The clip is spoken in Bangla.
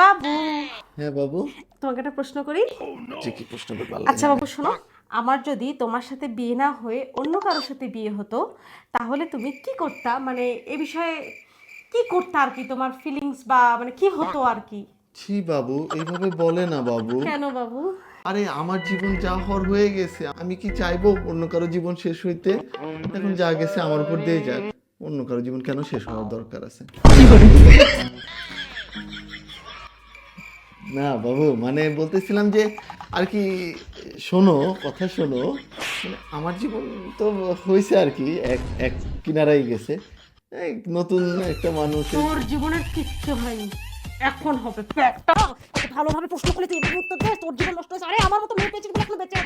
বাবু। হ্যাঁ বাবু? তোমাকে একটা প্রশ্ন করি? যে কি প্রশ্ন আচ্ছা বাবু শোনো। আমার যদি তোমার সাথে বিয়ে না হয়ে অন্য কারোর সাথে বিয়ে হতো তাহলে তুমি কি করতা? মানে এ বিষয়ে কি করতে আর কি? তোমার ফিলিংস বা মানে কি হতো আর কি? ছি বাবু এইভাবে বলে না বাবু। কেন বাবু? আরে আমার জীবন যা হওয়ার হয়ে গেছে আমি কি চাইব অন্য কারও জীবন শেষ হইতে? এখন যা গেছে আমার উপর দিয়ে যাক অন্য কারও জীবন কেন শেষ হওয়ার দরকার আছে? না, বাবু মানে বলতেছিলাম যে, আর কি, শোনো, কথা শোনো মানে আমার জীবন তো হয়েছে আর কি, এক এক কিনারাই গেছে। এই নতুন একটা মানুষ তোর জীবনের কিচ্ছু হয়নি। এখন হবে একটা ভালোভাবে প্রশ্ন করলে তুই উত্তর দে তোর জীবন নষ্ট হয়েছে। আরে, আমার মতো মেয়ে পেয়েছিস এখনও বেঁচে